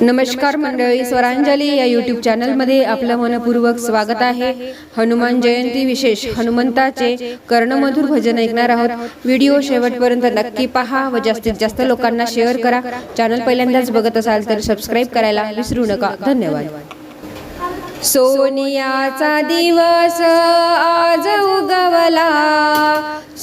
नमस्कार मंडळी स्वरांजली या यूट्यूब चॅनलमध्ये आपलं मनपूर्वक स्वागत आहे. हनुमान जयंती विशेष हनुमंताचे कर्णमधुर भजन ऐकणार आहोत. व्हिडिओ शेवटपर्यंत नक्की पहा व जास्तीत जास्त लोकांना शेअर करा. चॅनल पहिल्यांदाच बघत असाल तर सबस्क्राईब करायला विसरू नका. धन्यवाद. सोनियाचा दिवस आज उगवला.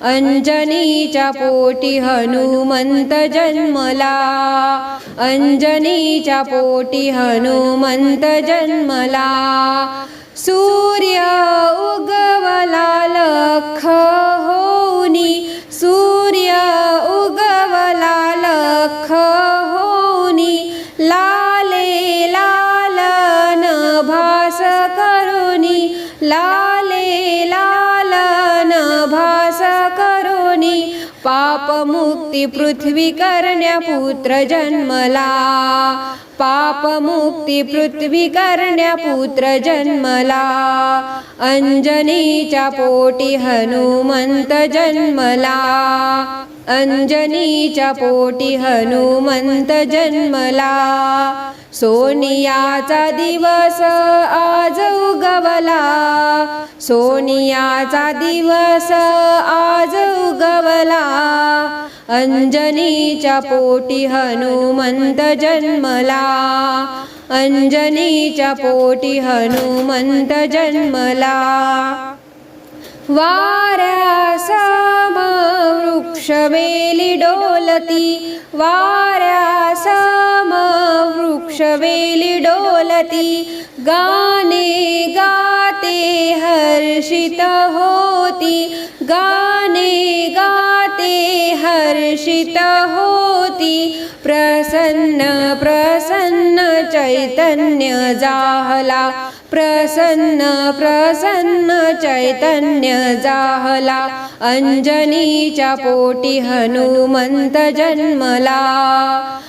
अंजनीच्या पोटी हनुमंत जन्मला. अंजनीच्या पोटी हनुमंत जन्मला. सूर्य उगवला लख होनी सूर्य उगवला लख होनी लाले लालन भास करुणी ला पापमुक्ती पृथ्वी करण्या पुत्र जन्मला. पापमुक्ती पृथ्वी करण्या पुत्र जन्मला. अंजनीच्या पोटी हनुमंत जन्मला. अंजनीच्या पोटी हनुमंत जन्मला. सोनियाचा दिवस आज उगवला. सोनियाचा दिवस आज उगवला. अंजनीच्या पोटी हनुमंत जन्मला. अंजनीच्या पोटी हनुमंत जन्मला. वाऱ्यासम वृक्षवेली डोलती. वाऱ्यासम वृक्षवेली डोलती गाणे गाते हर्षित होती. गाणे गाते हर्षित होती. प्रसन्न प्रसन्न चैतन्य जाहला. प्रसन्न प्रसन्न चैतन्य जाहला. अंजनीच्या पोटी हनुमंत जन्मला.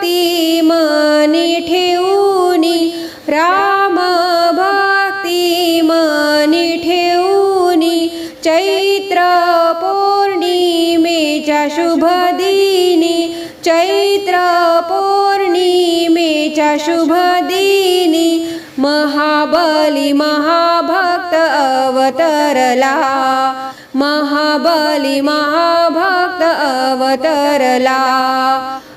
भक्ती मनी ठेवूनी राम भक्ती मनी ठेवूनी चैत्र पौर्णिमेच्या शुभ दिनी चैत्र पौर्णिमेच्या शुभ दिनी महाबली महाभक्त अवतरला महाबली महाभक्त अवतरला.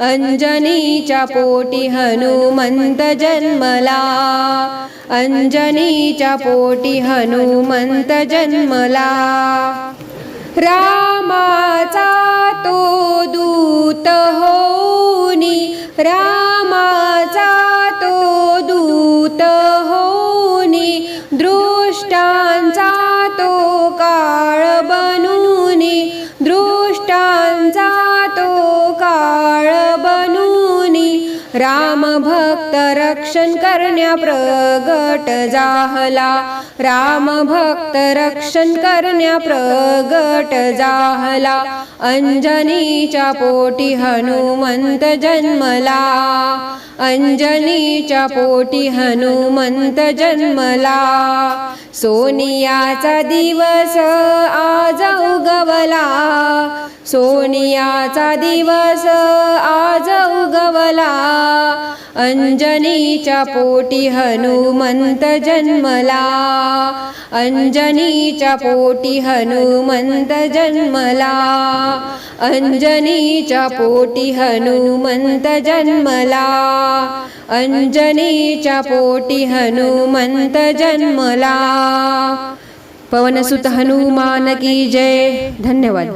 अंजनीच्या पोटी हनुमंत जन्मला. अंजनीच्या पोटी हनुमंत जन्मला. रामाचा तो दूत होनी रामाचा तो दूत राम भक्त रक्षण करण्या प्रगट जाहला. राम भक्त रक्षण करण्या प्रगट जाहला. अंजनीच्या पोटी हनुमंत जन्मला. अंजनीच्या पोटी हनुमंत जन्मला. सोनियाचा दिवस आज उगवला. सोनियाचा दिवस आज उगवला. अंजनीच्या पोटी हनुमंत जन्मला. अंजनीच्या पोटी हनुमंत जन्मला. अंजनीच्या पोटी हनुमंत जन्मला. अंजनीच्या पोटी हनुमंत जन्मला. पवनसुत हनुमान की जय. धन्यवाद.